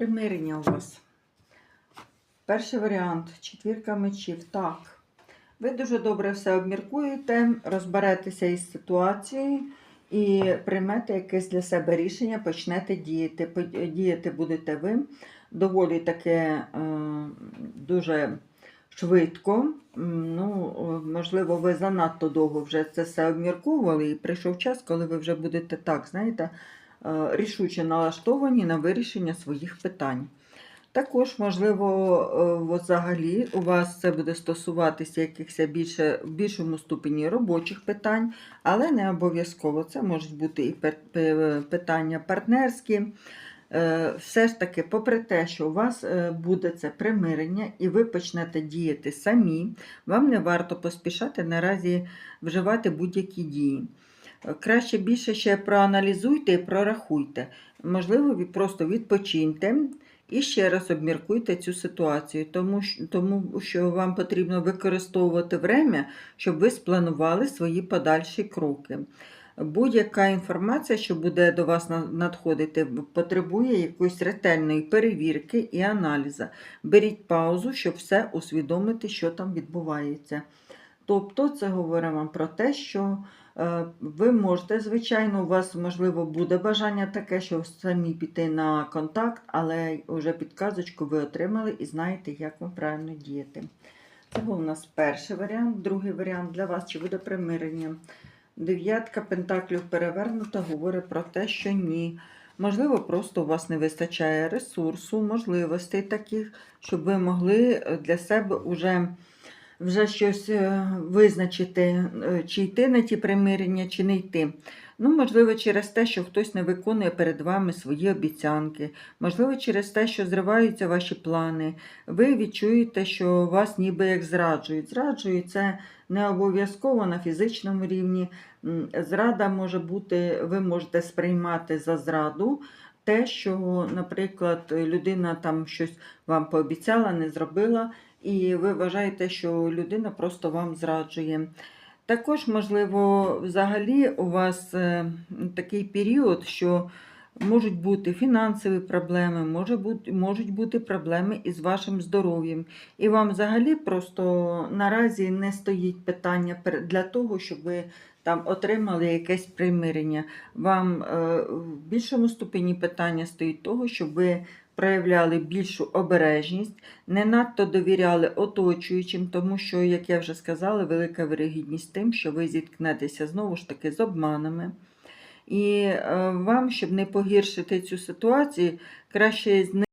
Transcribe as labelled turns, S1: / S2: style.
S1: Примирення у вас. Перший варіант четвірка мечів. Так. Ви дуже добре все обміркуєте, розберетеся із ситуацією і приймете якесь для себе рішення, почнете діяти. Діяти будете ви доволі таке е, дуже швидко. Ну, можливо, ви занадто довго вже це все обмірковували, і прийшов час, коли ви вже будете так, знаєте, рішуче налаштовані на вирішення своїх питань. Також, можливо, е, взагалі у вас це буде стосуватися якихось більше, в більшому ступені робочих питань, але не обов'язково. Це можуть бути і питання партнерські. Е, Все ж таки, попри те, що у вас е, буде це примирення і ви почнете діяти самі, вам не варто поспішати наразі вживати будь-які дії. Краще більше ще проаналізуйте і прорахуйте. Можливо, просто відпочиньте і ще раз обміркуйте цю ситуацію, тому, тому що вам потрібно використовувати время, щоб ви спланували свої подальші кроки. Будь-яка інформація, що буде до вас надходити, потребує якоїсь ретельної перевірки і аналізу. Беріть паузу, щоб все усвідомити, що там відбувається. Тобто, це говорить вам про те, що ви можете, звичайно, у вас, можливо, буде бажання таке, що самі піти на контакт, але вже підказочку ви отримали і знаєте, як вам правильно діяти. Це був у нас перший варіант. Другий варіант для вас чи буде примирення. Дев'ятка пентаклів перевернута говорить про те, що ні. Можливо, просто у вас не вистачає ресурсу, можливостей таких, щоб ви могли е, для себе уже, вже щось е, визначити, е, чи йти на ті примирення, чи не йти. Ну, можливо, через те, що хтось не виконує перед вами свої обіцянки, можливо, через те, що зриваються ваші плани. Ви відчуєте, що вас ніби як зраджують. Зраджують це не обов'язково на фізичному рівні. Зрада може бути, ви можете сприймати за зраду те, що, наприклад, людина там щось вам пообіцяла, не зробила, і ви вважаєте, що людина просто вам зраджує. Також, можливо, взагалі у вас е, такий період, що можуть бути фінансові проблеми, може бути, можуть бути проблеми із вашим здоров'ям. І вам взагалі просто наразі не стоїть питання для того, щоб ви там отримали якесь примирення. Вам е, в більшому ступені питання стоїть того, щоб ви проявляли більшу обережність, не надто довіряли оточуючим, тому що, як я вже сказала, велика вирогідність тим, що ви зіткнетеся знову ж таки з обманами. І е, вам, щоб не погіршити цю ситуацію, краще з